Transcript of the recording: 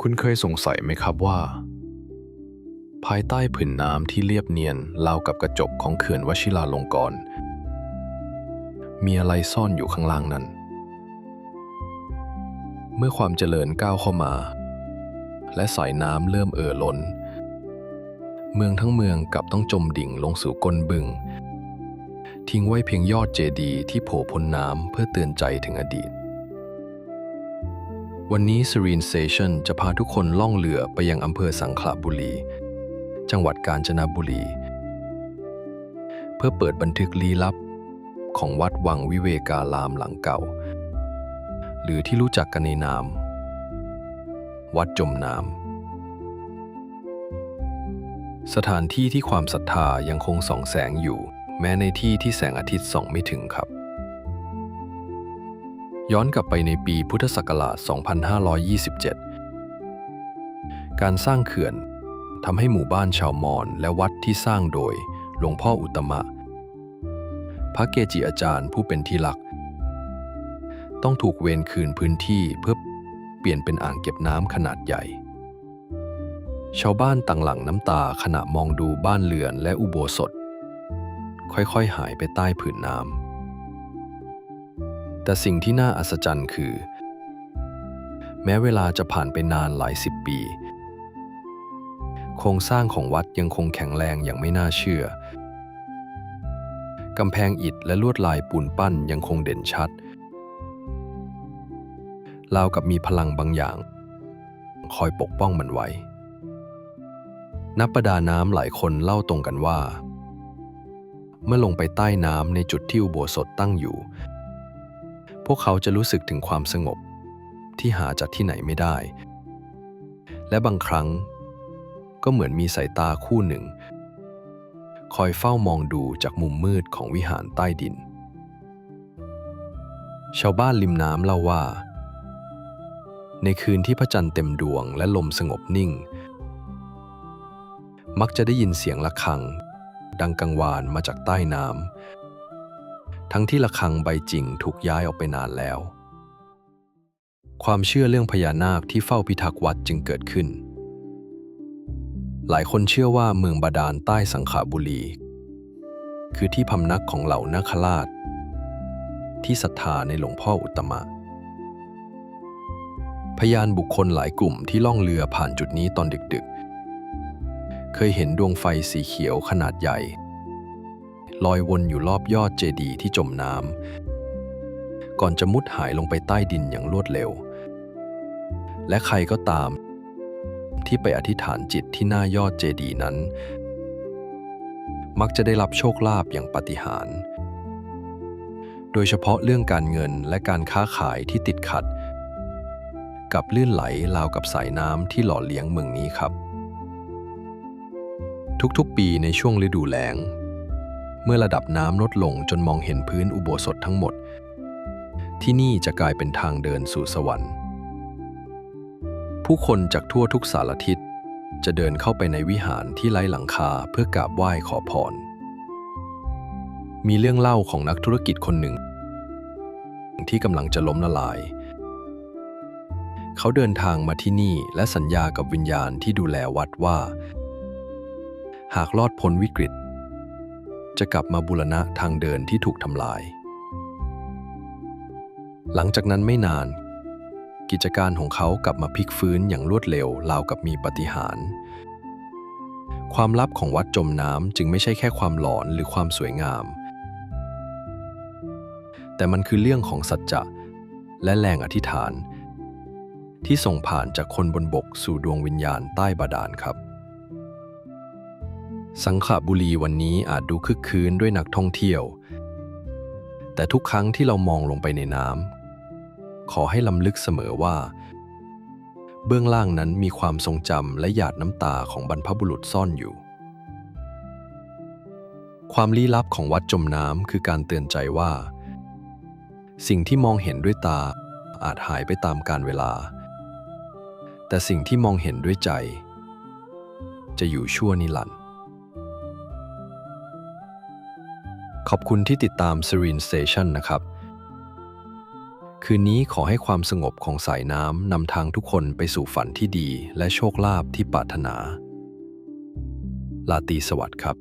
คุณเคยสงสัยไหมครับว่า ภายใต้ผืนน้ำที่เรียบเนียนราวกับกระจกของเขื่อนวชิราลงกรณ์มีอะไรซ่อนอยู่ข้างล่างนั้น เมื่อความเจริญก้าวเข้ามา และสายน้ำเริ่มเอ่อล้น เมืองทั้งเมืองกลับต้องจมดิ่งลงสู่ก้นบึง ทิ้งไว้เพียงยอดเจดีย์ที่โผล่พ้นน้ำเพื่อเตือนใจถึงอดีต วันนี้ Serene Station จะพาทุกคนล่องเรือไปยังอำเภอสังขละบุรี จังหวัดกาญจนบุรี เพื่อเปิดบันทึกลี้ลับของวัดวังวิเวการามหลังเก่า หรือที่รู้จักกันในนาม วัดจมน้ำสถานที่ที่ความศรัทธายังคงส่องแสงอยู่ แม้ในที่ที่แสงอาทิตย์ส่องไม่ถึงครับ ย้อนกลับไปในปีพุทธศักราช 2527 การสร้างเขื่อนทำให้หมู่บ้านชาวมอญและวัดที่สร้างโดยหลวงพ่ออุตมะ พระเกจิอาจารย์ผู้เป็นที่รัก ต้องถูกเวรคืนพื้นที่เพื่อเปลี่ยนเป็นอ่างเก็บน้ำขนาดใหญ่ ชาวบ้านต่างหลั่งน้ำตาขณะมองดูบ้านเรือนและอุโบสถ ค่อยๆหายไปใต้ผืนน้ำ แต่สิ่งที่น่าอัศจรรย์คือ แม้เวลาจะผ่านไปนานหลายสิบปี โครงสร้างของวัดยังคงแข็งแรงอย่างไม่น่าเชื่อกำแพงอิฐและลวดลายปูนปั้นยังคงเด่นชัดราวกับมีพลังบางอย่าง คอยปกป้องมันไว้ นักประดาน้ำหลายคนเล่าตรงกันว่า เมื่อลงไปใต้น้ำในจุดที่อุโบสถตั้งอยู่ พวกเขาจะรู้สึกถึงความสงบ ที่หาจากที่ไหนไม่ได้ และบางครั้ง ก็เหมือนมีสายตาคู่หนึ่ง คอยเฝ้ามองดูจากมุมมืดของวิหารใต้ดิน ชาวบ้านริมน้ำเล่าว่า ในคืนที่พระจันทร์เต็มดวงและลมสงบนิ่ง มักจะได้ยินเสียงะระฆัง ดังกังวานมาจากใต้น้ำ ทั้งที่ระฆังใบจริงถูกย้ายออกไปนานแล้ว ความเชื่อเรื่องพญานาคที่เฝ้าพิทักษ์วัดจึงเกิดขึ้น หลายคนเชื่อว่าเมืองบาดาลใต้สังขาบุรี คือที่พำนักของเหล่านาคราช ที่ศรัทธาในหลวงพ่ออุตตมะพยานบุคคลหลายกลุ่มที่ล่องเรือผ่านจุดนี้ตอนดึกๆ เคยเห็นดวงไฟสีเขียวขนาดใหญ่ ลอยวนอยู่รอบยอดเจดีย์ที่จมน้ำก่อนจะมุดหายลงไปใต้ดินอย่างรวดเร็ว และใครก็ตาม ที่ไปอธิษฐานจิตที่หน้ายอดเจดีย์นั้น มักจะได้รับโชคลาภอย่างปาฏิหาริย์โดยเฉพาะเรื่องการเงินและการค้าขายที่ติดขัด กับลื่นไหลราวกับสายน้ำที่หล่อเลี้ยงเมืองนี้ครับ ทุกๆปีในช่วงฤดูแล้ง เมื่อระดับน้ำลดลงจนมองเห็นพื้นอุโบสถทั้งหมด ที่นี่จะกลายเป็นทางเดินสู่สวรรค์ ผู้คนจากทั่วทุกสารทิศจะเดินเข้าไปในวิหารที่ไร้หลังคาเพื่อกราบไหว้ขอพร มีเรื่องเล่าของนักธุรกิจคนหนึ่ง ที่กำลังจะล้มละลาย เขาเดินทางมาที่นี่และสัญญากับวิญญาณที่ดูแลวัดว่า หากรอดพ้นวิกฤต จะกลับมาบูรณะทางเดินที่ถูกทำลาย หลังจากนั้นไม่นาน กิจการของเขากลับมาพลิกฟื้นอย่างรวดเร็วราวกับมีปฏิหาร ความลับของวัดจมน้ำจึงไม่ใช่แค่ความหลอนหรือความสวยงาม แต่มันคือเรื่องของสัจจะและแรงอธิษฐาน ที่ส่งผ่านจากคนบนบกสู่ดวงวิญญาณใต้บาดาลครับ สังขบุรีวันนี้อาจดูคึกคืนด้วยนักท่องเที่ยว แต่ทุกครั้งที่เรามองลงไปในน้ำขอให้ลำลึกเสมอว่า เบื้องล่างนั้นมีความทรงจำและหยาดน้ำตาของบรรพบุรุษซ่อนอยู่ ความลี้ลับของวัดจมน้ำคือการเตือนใจว่า สิ่งที่มองเห็นด้วยตาอาจหายไปตามกาลเวลา แต่สิ่งที่มองเห็นด้วยใจ จะอยู่ชั่วนิรันดร์ อบคุณที่ติดตาม Serene Station นะครับ คืนนี้ขอให้ความสงบของสายน้ำนำทางทุกคนไปสู่ฝันที่ดีและโชคลาภที่ปรารถนา ลาตีสวัสดิ์ครับ